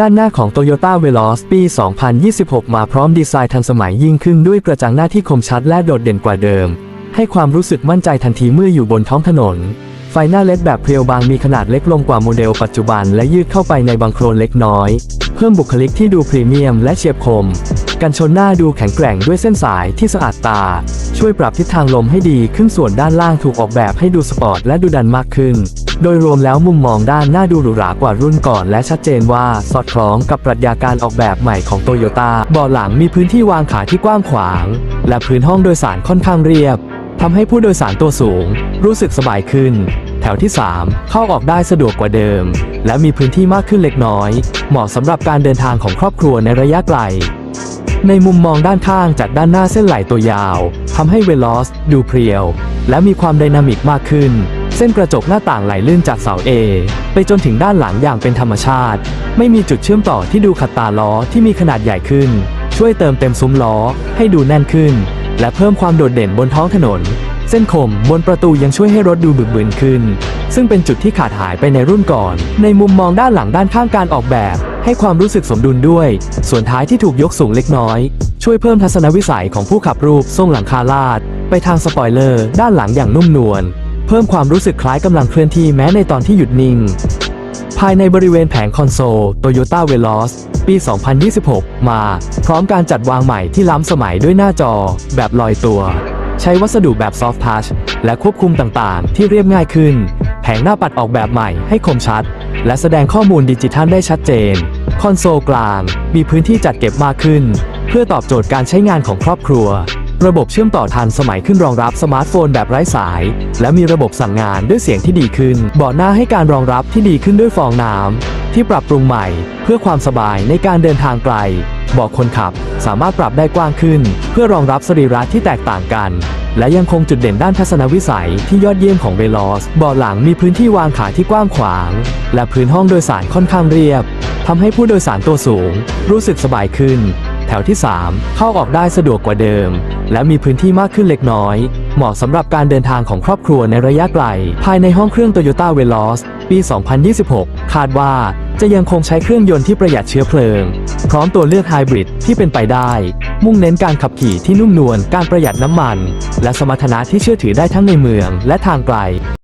ด้านหน้าของ Toyota Veloz ปี 2026 มาพร้อมดีไซน์ทันสมัยยิ่งขึ้นด้วยกระจังหน้าที่คมชัดและโดดเด่นกว่าเดิม ให้ความรู้สึกมั่นใจทันทีเมื่ออยู่บนท้องถนน ไฟหน้าเลดแบบเพรียวบางมีขนาดเล็กลงกว่าโมเดลปัจจุบันและยืดเข้าไปในบังโครนเล็กน้อย เพิ่มบุคลิกที่ดูพรีเมียมและเฉียบคม กันชนหน้าดูแข็งแกร่งด้วยเส้นสายที่สะอาดตา ช่วยปรับทิศทางลมให้ดีขึ้นส่วนด้านล่างถูกออกแบบให้ดูสปอร์ตและดูดันมากขึ้น โดยรวมแล้วมุมมองด้านหน้าดูหรูหรากว่ารุ่นก่อน และชัดเจนว่าสอดคล้องกับปรัชญาการออกแบบใหม่ของโตโยต้าเบาะหลังมีพื้นที่วางขาที่กว้างขวาง และพื้นห้องโดยสารค่อนข้างเรียบทำให้ผู้โดยสารตัวสูง รู้สึกสบายขึ้น แถวที่ 3 เข้าออกได้สะดวกกว่าเดิม และมีพื้นที่มากขึ้นเล็กน้อย เหมาะสำหรับการเดินทางของครอบครัวในระยะไกล ในมุมมองด้านข้างจากด้านหน้าเส้นไหลตัวยาวทำให้เวลอสดูเพรียว และมีความไดนามิกมากขึ้น เส้นกระจกหน้าต่างไหลลื่นจากเสา A ไปจนถึงด้านหลังอย่างเป็นธรรมชาติ ไม่มีจุดเชื่อมต่อที่ดูขัดตาล้อที่มีขนาดใหญ่ขึ้น ช่วยเติมเต็มซุ้มล้อให้ดูแน่นขึ้น และเพิ่มความโดดเด่นบนท้องถนน เส้นคมบนประตูยังช่วยให้รถดูบึกบึนขึ้น ซึ่งเป็นจุดที่ขาดหายไปในรุ่นก่อน ในมุมมองด้านหลังด้านข้างการออกแบบ ให้ความรู้สึกสมดุลด้วย ส่วนท้ายที่ถูกยกสูงเล็กน้อย ช่วยเพิ่มทัศนวิสัยของผู้ขับรูปทรงหลังคาลาด ไปทางสปอยเลอร์ด้านหลังอย่างนุ่มนวล เพิ่มความรู้สึกคล้ายกำลังเคลื่อนที่แม้ในตอนที่หยุดนิ่ง ภายในบริเวณแผงคอนโซล Toyota Veloz ปี 2026 มา พร้อมการจัดวางใหม่ที่ล้ำสมัยด้วยหน้าจอ แบบลอยตัว ใช้วัสดุแบบ Soft Touch และควบคุมต่างๆ ที่เรียบง่ายขึ้น แผงหน้าปัดออกแบบใหม่ให้คมชัด และแสดงข้อมูลดิจิทัลได้ชัดเจน คอนโซลกลาง มีพื้นที่จัดเก็บมากขึ้น เพื่อตอบโจทย์การใช้งานของครอบครัว ระบบเชื่อมต่อทันสมัยขึ้นรองรับสมาร์ทโฟนแบบไร้สาย และมีระบบสั่งงานด้วยเสียงที่ดีขึ้นเบาะหน้าให้การรองรับที่ดีขึ้นด้วยฟองน้ำที่ปรับปรุงใหม่ เพื่อความสบายในการเดินทางไกลเบาะคนขับสามารถปรับได้กว้างขึ้น เพื่อรองรับสรีระที่แตกต่างกัน และยังคงจุดเด่นด้านทัศนวิสัยที่ยอดเยี่ยมของเวลอสเบาะหลังมีพื้นที่วางขาที่กว้างขวาง และพื้นห้องโดยสารค่อนข้างเรียบทำให้ผู้โดยสารตัวสูง รู้สึกสบายขึ้น แถวที่ 3 เข้าออกได้สะดวกกว่าเดิม และมีพื้นที่มากขึ้นเล็กน้อย เหมาะสำหรับการเดินทางของครอบครัวในระยะไกล ภายในห้องเครื่อง Toyota Veloz ปี 2026 คาดว่าจะยังคงใช้เครื่องยนต์ที่ประหยัดเชื้อเพลิง พร้อมตัวเลือกไฮบริดที่เป็นไปได้ มุ่งเน้นการขับขี่ที่นุ่มนวลการประหยัดน้ำมัน และสมรรถนะที่เชื่อถือได้ทั้งในเมืองและทางไกล